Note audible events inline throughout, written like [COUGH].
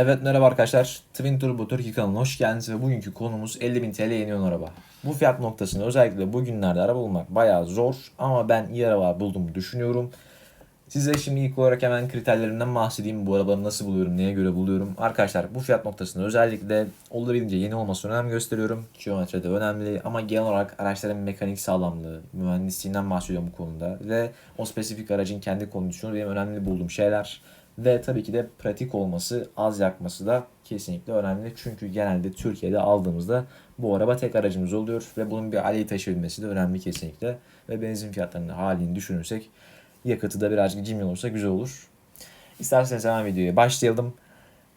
Evet merhaba arkadaşlar. Twin Turbo Türkiye kanalına hoş geldiniz ve bugünkü konumuz 50.000 TL yeni ön araba. Bu fiyat noktasında özellikle bugünlerde araba bulmak bayağı zor ama ben iyi araba bulduğumu düşünüyorum. Size şimdi ilk olarak hemen kriterlerimden bahsedeyim. Bu arabaları nasıl buluyorum, neye göre buluyorum. Arkadaşlar bu fiyat noktasında özellikle olabildiğince yeni olmasına önem gösteriyorum. Kilometre de önemli ama genel olarak araçların mekanik sağlamlığı, mühendisliğinden bahsediyorum bu konuda. Ve o spesifik aracın kendi kondisyonu benim önemli bulduğum şeyler. Ve tabii ki de pratik olması, az yakması da kesinlikle önemli. Çünkü genelde Türkiye'de aldığımızda bu araba tek aracımız oluyor ve bunun bir aileyi taşıyabilmesi de önemli kesinlikle. Ve benzin fiyatlarının halini düşünürsek yakıtı da birazcık cimri olursa güzel olur. İsterseniz hemen videoya başlayalım.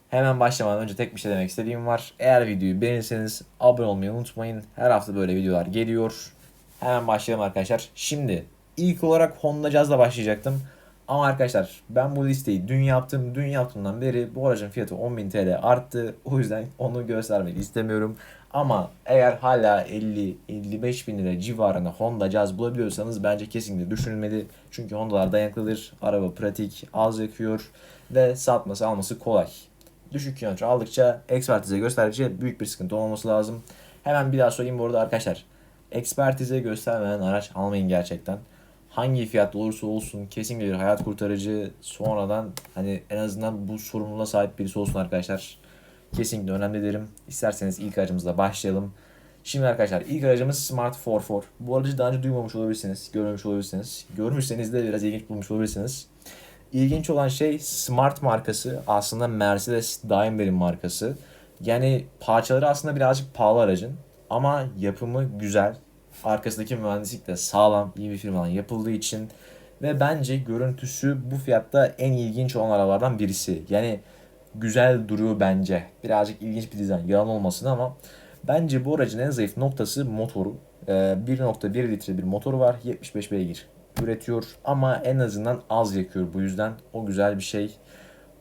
Hemen başlamadan önce tek bir şey demek istediğim var. Eğer videoyu beğenirseniz abone olmayı unutmayın. Her hafta böyle videolar geliyor. Hemen başlayalım arkadaşlar. Şimdi ilk olarak Honda Jazz'la başlayacaktım. Ama arkadaşlar ben bu listeyi dün yaptım. Dün yaptığımdan beri bu aracın fiyatı 10.000 TL arttı. O yüzden onu göstermek istemiyorum. Ama eğer hala 50-55 bin lira civarında Honda Jazz bulabiliyorsanız bence kesinlikle düşünülmeli. Çünkü Honda'lar dayanıklıdır. Araba pratik, az yakıyor ve satması alması kolay. Düşük kilometre aldıkça ekspertize gösterdikçe büyük bir sıkıntı olmaması lazım. Hemen bir daha söyleyeyim bu arada arkadaşlar. Ekspertize göstermeden araç almayın gerçekten hangi fiyatlı olursa olsun kesinlikle bir hayat kurtarıcı sonradan hani en azından bu sorumluluğa sahip birisi olsun arkadaşlar. Kesinlikle önemli derim. İsterseniz ilk aracımızla başlayalım. Şimdi arkadaşlar ilk aracımız Smart 44. Bu aracı daha önce duymamış olabilirsiniz, görmemiş olabilirsiniz. Görmüşseniz de biraz ilginç bulmuş olabilirsiniz. İlginç olan şey Smart markası aslında Mercedes Daimler'in markası. Yani parçaları aslında birazcık pahalı aracın ama yapımı güzel. Arkasındaki mühendislik de sağlam, iyi bir firmadan yapıldığı için ve bence görüntüsü bu fiyatta en ilginç olan arabalardan birisi. Yani güzel duruyor bence. Birazcık ilginç bir dizayn, yalan olmasın ama bence bu aracın en zayıf noktası motoru. Ee, 1.1 litre bir motoru var, 75 beygir üretiyor ama en azından az yakıyor bu yüzden o güzel bir şey.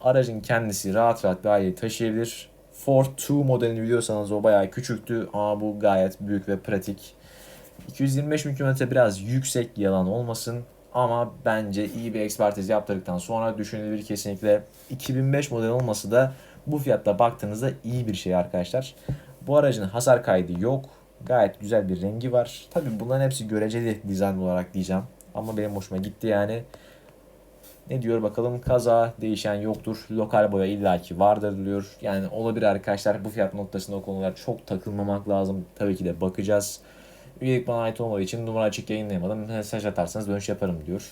Aracın kendisi rahat rahat bir aileyi taşıyabilir. Ford 2 modelini biliyorsanız o bayağı küçüktü ama bu gayet büyük ve pratik. 225 bin kilometre biraz yüksek yalan olmasın ama bence iyi bir ekspertiz yaptırdıktan sonra düşünülebilir kesinlikle 2005 model olması da bu fiyatta baktığınızda iyi bir şey arkadaşlar. Bu aracın hasar kaydı yok. Gayet güzel bir rengi var. Tabi bunların hepsi göreceli dizayn olarak diyeceğim. Ama benim hoşuma gitti yani. Ne diyor bakalım kaza değişen yoktur. Lokal boya illaki vardır diyor. Yani olabilir arkadaşlar bu fiyat noktasında o konular çok takılmamak lazım. Tabii ki de bakacağız. Üyelik bana ait olmadığı için numara açık yayınlayamadım. Mesaj atarsanız dönüş yaparım diyor.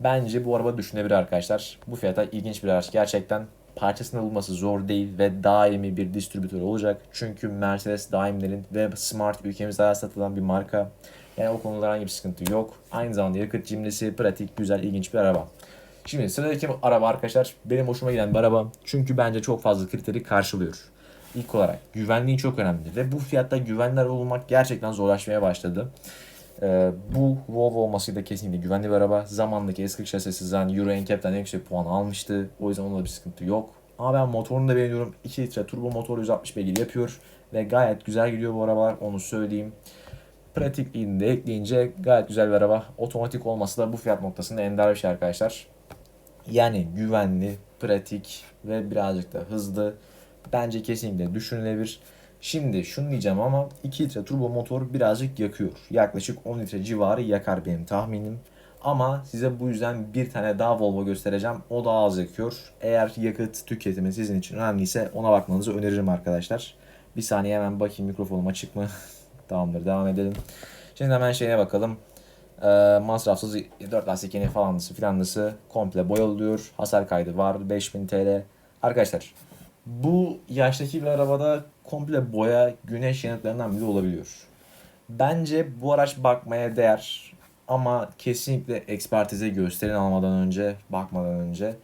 Bence bu araba düşünebilir arkadaşlar. Bu fiyata ilginç bir araç gerçekten. Parçasını bulması zor değil ve daimi bir distribütör olacak. Çünkü Mercedes Daimler'in ve Smart ülkemizde satılan bir marka. Yani o konuda herhangi bir sıkıntı yok. Aynı zamanda yakıt cimrisi, pratik, güzel, ilginç bir araba. Şimdi sıradaki araba arkadaşlar benim hoşuma giden bir araba. Çünkü bence çok fazla kriteri karşılıyor. İlk olarak güvenliği çok önemli ve bu fiyatta güvenli araba bulmak gerçekten zorlaşmaya başladı. Ee, bu Volvo olmasıyla kesinlikle güvenli bir araba. Zamandaki S40 şasisinden Euro NCAP'ten en yüksek puan almıştı. O yüzden onda bir sıkıntı yok. Ama ben motorunu da beğeniyorum. 2 litre turbo motor 160 beygir yapıyor. Ve gayet güzel gidiyor bu arabalar onu söyleyeyim. Pratikliğini de ekleyince gayet güzel bir araba. Otomatik olması da bu fiyat noktasında ender bir şey arkadaşlar. Yani güvenli, pratik ve birazcık da hızlı. Bence kesinlikle düşünülebilir. Şimdi şunu diyeceğim ama 2 litre turbo motor birazcık yakıyor. Yaklaşık 10 litre civarı yakar benim tahminim. Ama size bu yüzden bir tane daha Volvo göstereceğim. O da az yakıyor. Eğer yakıt tüketimi sizin için önemliyse ona bakmanızı öneririm arkadaşlar. Bir saniye hemen bakayım mikrofonum açık mı? [LAUGHS] Tamamdır devam edelim. Şimdi hemen şeye bakalım. Ee, masrafsız 4 lastik falanlısı filanlısı komple boyalı Hasar kaydı var 5000 TL. Arkadaşlar bu yaştaki bir arabada komple boya güneş yanıtlarından biri olabiliyor. Bence bu araç bakmaya değer ama kesinlikle ekspertize gösterin almadan önce, bakmadan önce.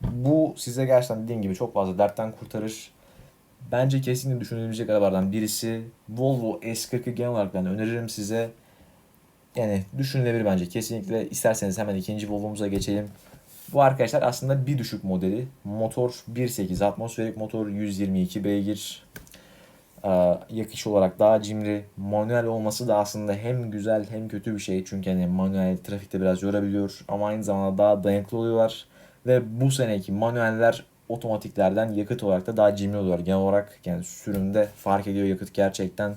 Bu size gerçekten dediğim gibi çok fazla dertten kurtarır. Bence kesinlikle düşünülebilecek arabalardan birisi. Volvo S40'ı genel olarak ben öneririm size. Yani düşünülebilir bence kesinlikle. İsterseniz hemen ikinci Volvo'muza geçelim. Bu arkadaşlar aslında bir düşük modeli. Motor 1.8 atmosferik motor 122 beygir. Ee, yakış olarak daha cimri. Manuel olması da aslında hem güzel hem kötü bir şey. Çünkü hani manuel trafikte biraz yorabiliyor. Ama aynı zamanda daha dayanıklı oluyorlar. Ve bu seneki manueller otomatiklerden yakıt olarak da daha cimri oluyor. Genel olarak yani sürümde fark ediyor yakıt gerçekten.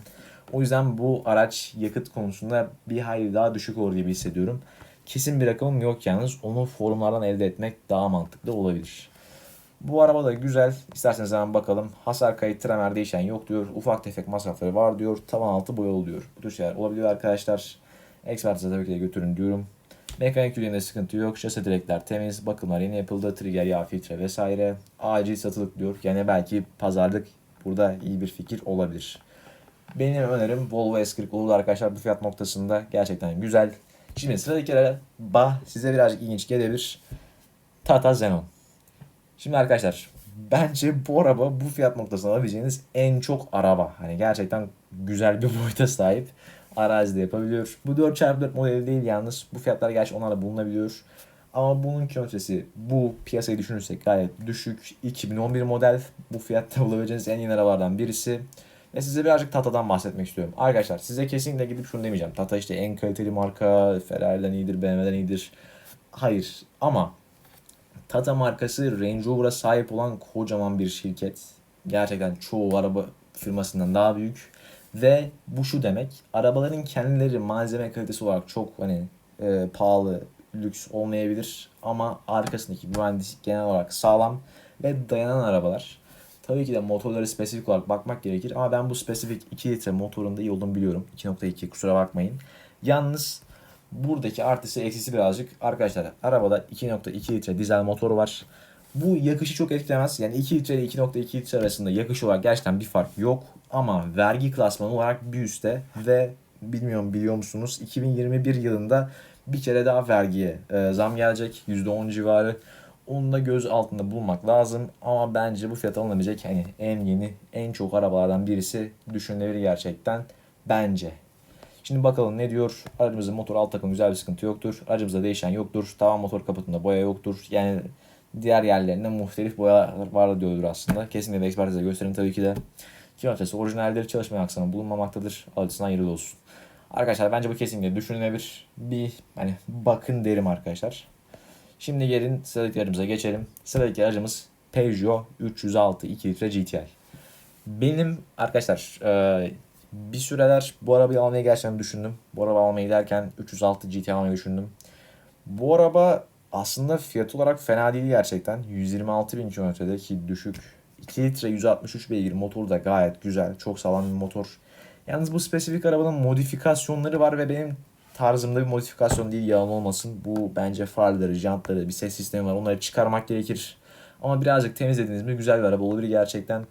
O yüzden bu araç yakıt konusunda bir hayli daha düşük olur gibi hissediyorum. Kesin bir rakamım yok yalnız. Onu forumlardan elde etmek daha mantıklı olabilir. Bu araba da güzel. İsterseniz hemen bakalım. Hasar kayıt tremer değişen yok diyor. Ufak tefek masrafları var diyor. Tavan altı boyalı diyor. Bu tür şeyler olabiliyor arkadaşlar. Ekspertize tabii ki de götürün diyorum. Mekanik yüzeyinde sıkıntı yok. Şase direkler temiz. Bakımlar yeni yapıldı. Trigger yağ filtre vesaire. Acil satılık diyor. Yani belki pazarlık burada iyi bir fikir olabilir. Benim önerim Volvo S40 olurdu arkadaşlar bu fiyat noktasında. Gerçekten güzel. Şimdi sıradaki araba size birazcık ilginç gelebilir. Tata Xenon. Şimdi arkadaşlar bence bu araba bu fiyat noktasında alabileceğiniz en çok araba. Hani gerçekten güzel bir [LAUGHS] boyuta sahip. Arazide yapabiliyor. Bu 4x4 modeli değil yalnız. Bu fiyatlar gerçi onlarla bulunabiliyor. Ama bunun kilometresi bu piyasayı düşünürsek gayet düşük. 2011 model bu fiyatta [LAUGHS] bulabileceğiniz en yeni arabalardan birisi. Ve size birazcık Tata'dan bahsetmek istiyorum. Arkadaşlar size kesinlikle gidip şunu demeyeceğim. Tata işte en kaliteli marka, Ferrari'den iyidir, BMW'den iyidir. Hayır ama Tata markası Range Rover'a sahip olan kocaman bir şirket. Gerçekten çoğu araba firmasından daha büyük. Ve bu şu demek. Arabaların kendileri malzeme kalitesi olarak çok hani e, pahalı, lüks olmayabilir. Ama arkasındaki mühendislik genel olarak sağlam ve dayanan arabalar. Tabii ki de motorları spesifik olarak bakmak gerekir. Ama ben bu spesifik 2 litre motorunda iyi olduğunu biliyorum. 2.2 kusura bakmayın. Yalnız buradaki artısı eksisi birazcık. Arkadaşlar arabada 2.2 litre dizel motor var. Bu yakışı çok etkilemez. Yani 2 litre ile 2.2 litre arasında yakış olarak gerçekten bir fark yok. Ama vergi klasmanı olarak bir üstte ve bilmiyorum biliyor musunuz 2021 yılında bir kere daha vergiye e, zam gelecek. %10 civarı. Onu da göz altında bulmak lazım. Ama bence bu fiyat alınabilecek hani en yeni, en çok arabalardan birisi düşünülebilir gerçekten. Bence. Şimdi bakalım ne diyor? Aracımızın motor alt takım güzel bir sıkıntı yoktur. Aracımızda değişen yoktur. Tavan motor kaputunda boya yoktur. Yani diğer yerlerinde muhtelif boyalar var diyordur aslında. Kesinlikle ekspertize gösterin tabii ki de. Kilometresi orijinalleri çalışmaya aksana bulunmamaktadır. Alıcısından ayrı olsun. Arkadaşlar bence bu kesinlikle düşünülebilir. Bir hani bakın derim arkadaşlar. Şimdi gelin sıradaki geçelim. Sıradaki aracımız Peugeot 306 2 litre GTI. Benim arkadaşlar e, bir süreler bu arabayı almayı gerçekten düşündüm. Bu araba almayı derken 306 GTI almayı düşündüm. Bu araba aslında fiyat olarak fena değil gerçekten. 126 bin kilometrede ki düşük. 2 litre 163 beygir motor da gayet güzel. Çok sağlam bir motor. Yalnız bu spesifik arabanın modifikasyonları var ve benim tarzımda bir modifikasyon değil yalan olmasın. Bu bence farları, jantları, bir ses sistemi var. Onları çıkarmak gerekir. Ama birazcık temizlediğiniz mi güzel bir araba olabilir gerçekten.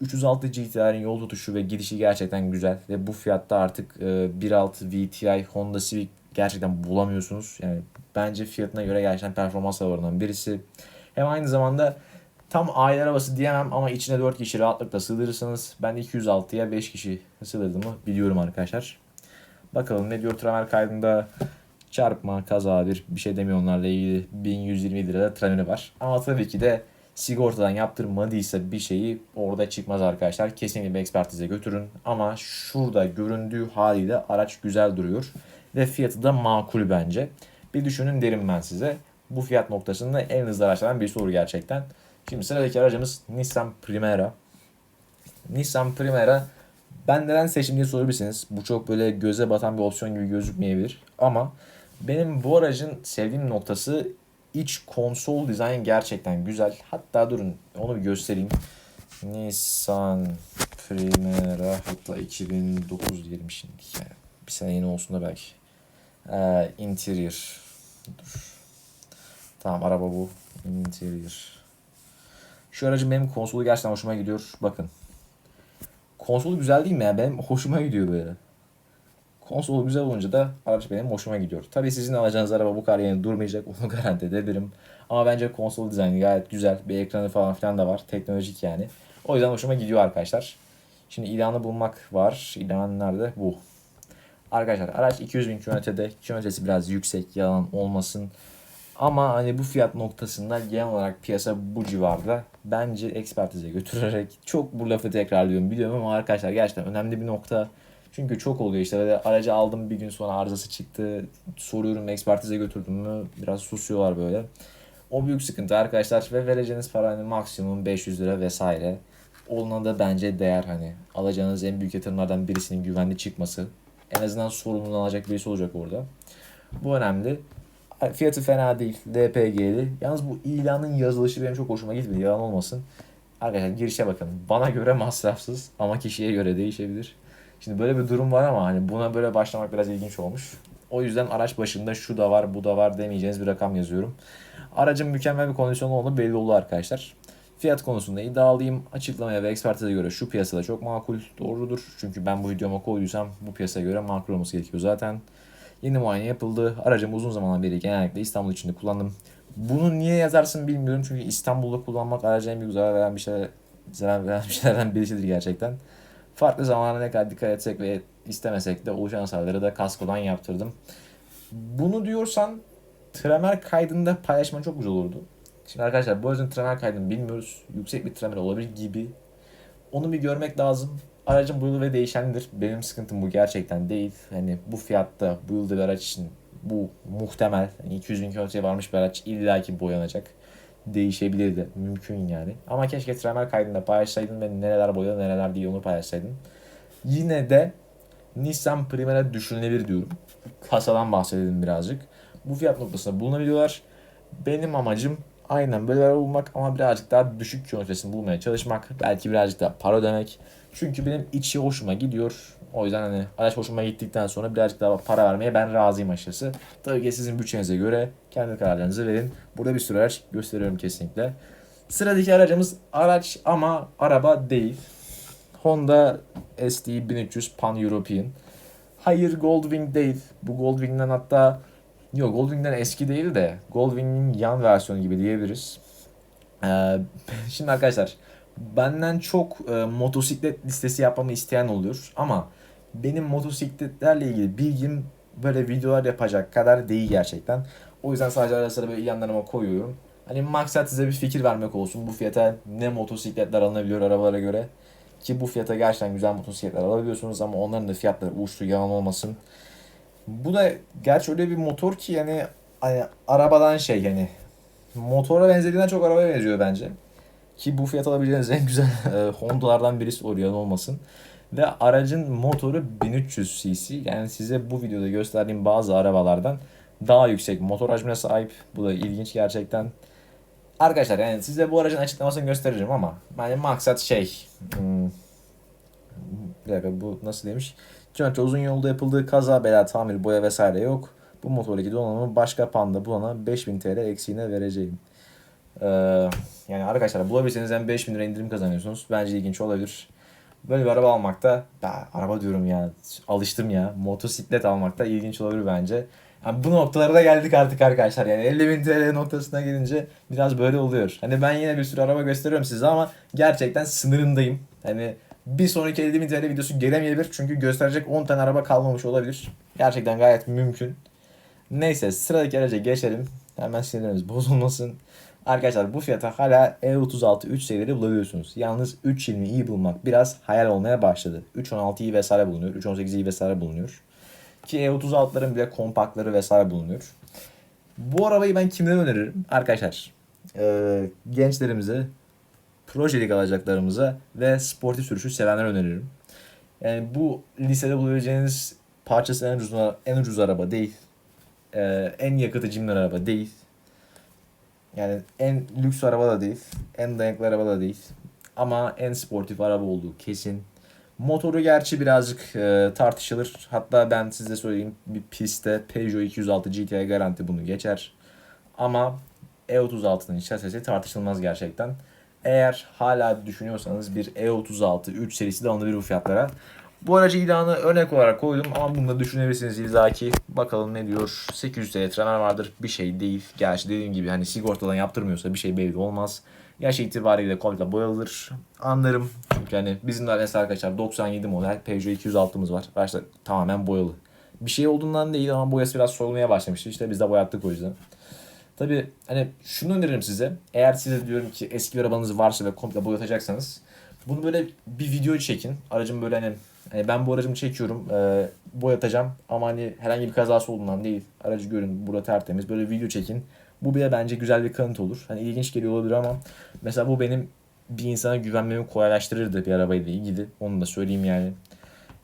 306 GTR'in yol tutuşu ve gidişi gerçekten güzel. Ve bu fiyatta artık e, 1.6 VTI Honda Civic gerçekten bulamıyorsunuz. Yani bence fiyatına göre gerçekten performans arabalarından birisi. Hem aynı zamanda tam aile arabası diyemem ama içine 4 kişi rahatlıkla sığdırırsanız ben 206'ya 5 kişi sığdırdığımı biliyorum arkadaşlar. Bakalım ne diyor tramer kaydında çarpma, kaza bir bir şey demiyor onlarla ilgili 1120 lirada trameri var. Ama tabii ki de sigortadan yaptırmadıysa bir şeyi orada çıkmaz arkadaşlar. Kesinlikle bir ekspertize götürün. Ama şurada göründüğü haliyle araç güzel duruyor. Ve fiyatı da makul bence. Bir düşünün derim ben size. Bu fiyat noktasında en hızlı araçlardan birisi olur gerçekten. Şimdi sıradaki aracımız Nissan Primera. Nissan Primera ben neden seçtim diye sorabilirsiniz. Bu çok böyle göze batan bir opsiyon gibi gözükmeyebilir. Ama benim bu aracın sevdiğim noktası iç konsol dizayn gerçekten güzel. Hatta durun onu bir göstereyim. Nissan Primera hatta 2009 diyelim şimdi. Yani bir sene yeni olsun da belki. Ee, interior. Dur. Tamam araba bu. Interior. Şu aracın benim konsolu gerçekten hoşuma gidiyor. Bakın. Konsolu güzel değil mi ya? Benim hoşuma gidiyor böyle. Konsolu güzel olunca da araç benim hoşuma gidiyor. Tabii sizin alacağınız araba bu kadar yeni durmayacak. Onu [LAUGHS] garanti edebilirim. Ama bence konsol dizaynı gayet güzel. Bir ekranı falan filan da var. Teknolojik yani. O yüzden hoşuma gidiyor arkadaşlar. Şimdi ilanı bulmak var. İlan nerede? Bu. Arkadaşlar araç 200 bin kilometrede. Kilometresi biraz yüksek. Yalan olmasın. Ama hani bu fiyat noktasında genel olarak piyasa bu civarda. Bence ekspertize götürerek çok bu lafı tekrarlıyorum biliyorum ama arkadaşlar gerçekten önemli bir nokta. Çünkü çok oluyor işte böyle aracı aldım bir gün sonra arızası çıktı. Soruyorum ekspertize götürdüm mü biraz susuyorlar böyle. O büyük sıkıntı arkadaşlar ve vereceğiniz para hani maksimum 500 lira vesaire. Onunla da bence değer hani alacağınız en büyük yatırımlardan birisinin güvenli çıkması. En azından sorumluluğunu alacak birisi olacak orada. Bu önemli. Fiyatı fena değil. DPG'li. Yalnız bu ilanın yazılışı benim çok hoşuma gitmedi. Yalan olmasın. Arkadaşlar girişe bakın. Bana göre masrafsız ama kişiye göre değişebilir. Şimdi böyle bir durum var ama hani buna böyle başlamak biraz ilginç olmuş. O yüzden araç başında şu da var bu da var demeyeceğiniz bir rakam yazıyorum. Aracın mükemmel bir kondisyonda olduğu belli oldu arkadaşlar. Fiyat konusunda iddialıyım. Açıklamaya ve ekspertize göre şu piyasada çok makul. Doğrudur. Çünkü ben bu videoma koyduysam bu piyasaya göre makul olması gerekiyor zaten. Yeni muayene yapıldı. Aracımı uzun zamandan beri genellikle İstanbul içinde kullandım. Bunu niye yazarsın bilmiyorum. Çünkü İstanbul'da kullanmak araca en büyük zarar veren bir şey zarar veren bir [LAUGHS] şeylerden birisidir gerçekten. Farklı zamanlara ne kadar dikkat etsek ve istemesek de oluşan hasarları da kaskodan yaptırdım. Bunu diyorsan tremer kaydında paylaşman çok güzel olurdu. Şimdi arkadaşlar bu aracın tremer kaydını bilmiyoruz. Yüksek bir tremer olabilir gibi. Onu bir görmek lazım. Aracın bu yıl ve değişendir. Benim sıkıntım bu gerçekten değil. Hani bu fiyatta bu yılda bir araç için bu muhtemel. Yani 200 bin kilometreye varmış bir araç illaki boyanacak. Değişebilirdi. Mümkün yani. Ama keşke tremer kaydında paylaşsaydın ve nereler boyadı nereler değil onu paylaşsaydın. Yine de Nissan Primera düşünülebilir diyorum. Kasadan bahsedelim birazcık. Bu fiyat noktasında bulunabiliyorlar. Benim amacım aynen böyle araba bulmak ama birazcık daha düşük kilometresini bulmaya çalışmak. Belki birazcık daha para ödemek. Çünkü benim içi hoşuma gidiyor. O yüzden hani araç hoşuma gittikten sonra birazcık daha para vermeye ben razıyım açıkçası. Tabii ki sizin bütçenize göre kendi kararlarınızı verin. Burada bir sürü araç gösteriyorum kesinlikle. Sıradaki aracımız araç ama araba değil. Honda SD 1300 Pan European. Hayır Goldwing değil. Bu Goldwing'den hatta yok Goldwing'den eski değil de Goldwing'in yan versiyonu gibi diyebiliriz. Ee, [LAUGHS] şimdi arkadaşlar benden çok e, motosiklet listesi yapmamı isteyen oluyor ama benim motosikletlerle ilgili bilgim böyle videolar yapacak kadar değil gerçekten. O yüzden sadece ara sıra böyle yanlarıma koyuyorum. Hani maksat size bir fikir vermek olsun. Bu fiyata ne motosikletler alınabiliyor arabalara göre. Ki bu fiyata gerçekten güzel motosikletler alabiliyorsunuz ama onların da fiyatları uçtu yalan olmasın. Bu da gerçi öyle bir motor ki yani hani arabadan şey yani motora benzediğinden çok arabaya benziyor bence. Ki bu fiyat alabileceğiniz en güzel [LAUGHS] e, Honda'lardan birisi o yalan olmasın. Ve aracın motoru 1300 cc. Yani size bu videoda gösterdiğim bazı arabalardan daha yüksek motor hacmine sahip. Bu da ilginç gerçekten. Arkadaşlar yani size bu aracın açıklamasını göstereceğim ama yani maksat şey hmm, bir dakika bu nasıl demiş? Çünkü uzun yolda yapıldığı kaza bela tamir boya vesaire yok. Bu motordaki donanımı başka panda bulana 5000 TL eksiğine vereceğim. Ee, yani arkadaşlar bulabilirseniz hem 5000 lira indirim kazanıyorsunuz. Bence ilginç olabilir. Böyle bir araba almakta, ya araba diyorum ya, alıştım ya. Motosiklet almakta ilginç olabilir bence. Yani bu noktalara da geldik artık arkadaşlar. Yani 50 bin TL noktasına gelince biraz böyle oluyor. Hani ben yine bir sürü araba gösteriyorum size ama gerçekten sınırındayım. Hani bir sonraki 50 bin videosu gelemeyebilir. Çünkü gösterecek 10 tane araba kalmamış olabilir. Gerçekten gayet mümkün. Neyse sıradaki araca geçelim. Hemen sinirlerimiz bozulmasın. Arkadaşlar bu fiyata hala E36 3 serileri bulabiliyorsunuz. Yalnız 320'yi bulmak biraz hayal olmaya başladı. 316'yı vesaire bulunuyor. 318'i vesaire bulunuyor. Ki E36'ların bile kompaktları vesaire bulunuyor. Bu arabayı ben kimden öneririm? Arkadaşlar e, gençlerimize, projelik alacaklarımıza ve sportif sürüşü sevenler öneririm. Yani bu lisede bulabileceğiniz parçası en ucuz, en ucuz araba değil. E, en yakıtı cimri araba değil. Yani en lüks araba da değil. En dayanıklı araba da değil. Ama en sportif araba olduğu kesin. Motoru gerçi birazcık e, tartışılır. Hatta ben size söyleyeyim bir pistte Peugeot 206 GTI garanti bunu geçer. Ama E36'nın şasisi tartışılmaz gerçekten. Eğer hala düşünüyorsanız bir E36 3 serisi de alınabilir bu fiyatlara. Bu aracı ilanı örnek olarak koydum ama bunu da düşünebilirsiniz illaki. Bakalım ne diyor. 800 TL tremer vardır. Bir şey değil. Gerçi dediğim gibi hani sigortadan yaptırmıyorsa bir şey belli olmaz. Yaş itibariyle komple boyalıdır. Anlarım. Çünkü hani bizim de mesela arkadaşlar 97 model Peugeot 206'mız var. Araçlar tamamen boyalı. Bir şey olduğundan değil ama boyası biraz solmaya başlamıştı. İşte biz de boyattık o yüzden. Tabi hani şunu öneririm size. Eğer size diyorum ki eski bir arabanız varsa ve komple boyatacaksanız bunu böyle bir video çekin. Aracım böyle hani, hani ben bu aracımı çekiyorum. E, boyatacağım ama hani herhangi bir kazası olduğundan değil. Aracı görün burada tertemiz. Böyle video çekin. Bu bile bence güzel bir kanıt olur. Hani ilginç geliyor olabilir ama mesela bu benim bir insana güvenmemi kolaylaştırırdı bir arabayla ilgili. Onu da söyleyeyim yani.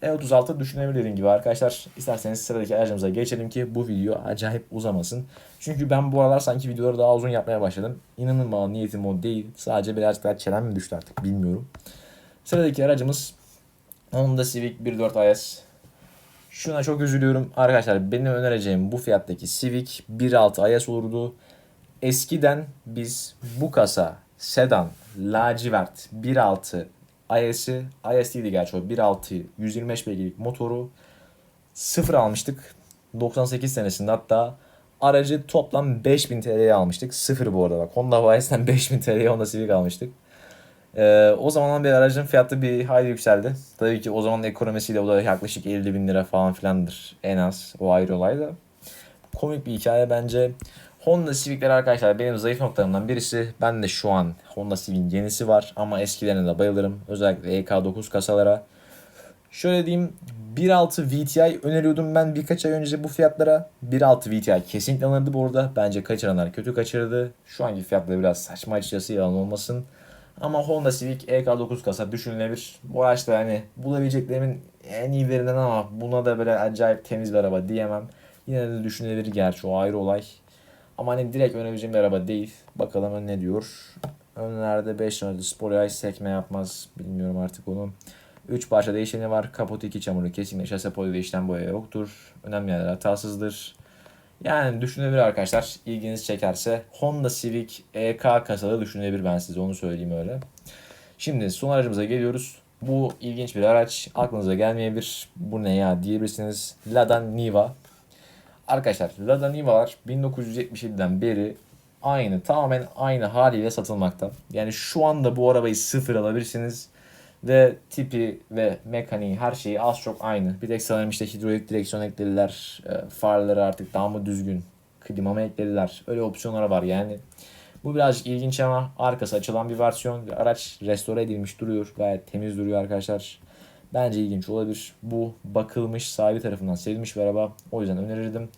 E36 düşünebilir dediğim gibi arkadaşlar. İsterseniz sıradaki aracımıza geçelim ki bu video acayip uzamasın. Çünkü ben bu aralar sanki videoları daha uzun yapmaya başladım. İnanın bana niyetim o değil. Sadece birazcık daha çenem mi düştü artık bilmiyorum. Sıradaki aracımız Honda Civic 1.4 IS. Şuna çok üzülüyorum. Arkadaşlar benim önereceğim bu fiyattaki Civic 1.6 IS olurdu. Eskiden biz bu kasa sedan lacivert 1.6 IS'i, IS değildi gerçi o 1.6 125 beygirlik motoru sıfır almıştık. 98 senesinde hatta aracı toplam 5000 TL'ye almıştık. Sıfır bu arada bak. Honda YS'den 5000 TL'ye Honda Civic almıştık. Ee, o zamandan beri aracın fiyatı bir hayli yükseldi. Tabii ki o zaman ekonomisiyle o da yaklaşık 50 bin lira falan filandır en az. O ayrı olay da. Komik bir hikaye bence. Honda Civic'ler arkadaşlar benim zayıf noktalarımdan birisi. Ben de şu an Honda Civic'in yenisi var ama eskilerine de bayılırım. Özellikle EK9 kasalara. Şöyle diyeyim 1.6 VTI öneriyordum ben birkaç ay önce bu fiyatlara. 1.6 VTI kesinlikle alınırdı bu arada. Bence kaçıranlar kötü kaçırdı. Şu anki fiyatları biraz saçma açıkçası yalan olmasın. Ama Honda Civic EK9 kasa düşünülebilir. Bu araçta yani bulabileceklerimin en iyilerinden ama buna da böyle acayip temiz bir araba diyemem. Yine de düşünülebilir gerçi o ayrı olay. Ama hani direkt önerebileceğim bir araba değil. Bakalım ne diyor. Önlerde 5 yönlü spor yay sekme yapmaz. Bilmiyorum artık onu. 3 parça değişeni var. Kaput 2 çamurlu kesinlikle şase poli ve işlem boya yoktur. Önemli yerler hatasızdır. Yani düşünebilir arkadaşlar. İlginizi çekerse Honda Civic EK kasalı düşünebilir ben size onu söyleyeyim öyle. Şimdi son aracımıza geliyoruz. Bu ilginç bir araç. Aklınıza gelmeyebilir. Bu ne ya diyebilirsiniz. Lada Niva. Arkadaşlar Lada Niva'lar 1977'den beri aynı tamamen aynı haliyle satılmakta. Yani şu anda bu arabayı sıfır alabilirsiniz. Ve tipi ve mekaniği her şeyi az çok aynı. Bir tek sanırım işte hidrolik direksiyon eklediler. E, farları artık daha mı düzgün. Klima mı eklediler. Öyle opsiyonlar var yani. Bu birazcık ilginç ama arkası açılan bir versiyon. Araç restore edilmiş duruyor. Gayet temiz duruyor arkadaşlar. Bence ilginç olabilir. Bu bakılmış sahibi tarafından sevilmiş bir araba. O yüzden önerirdim.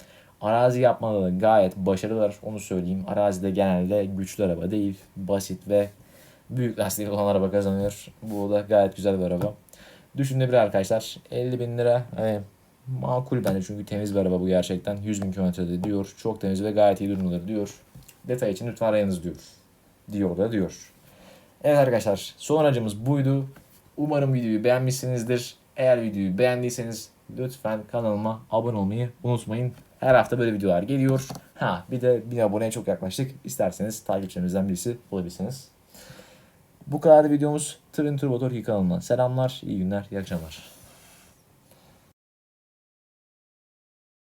Arazi yapmada da gayet başarılılar. Onu söyleyeyim. Arazide genelde güçlü araba değil. Basit ve büyük lastik olan araba kazanıyor. Bu da gayet güzel bir araba. Düşünebilir arkadaşlar. 50 bin lira hani makul bence çünkü temiz bir araba bu gerçekten. 100 bin kilometrede diyor. Çok temiz ve gayet iyi durumdadır diyor. Detay için lütfen arayınız diyor. Diyor da diyor. Evet arkadaşlar son aracımız buydu. Umarım videoyu beğenmişsinizdir. Eğer videoyu beğendiyseniz lütfen kanalıma abone olmayı unutmayın. Her hafta böyle videolar geliyor. Ha bir de bir aboneye çok yaklaştık. İsterseniz takipçilerimizden birisi olabilirsiniz. Bu kadar videomuz Twin Turbo Turkey kanalından. Selamlar, iyi günler, iyi akşamlar.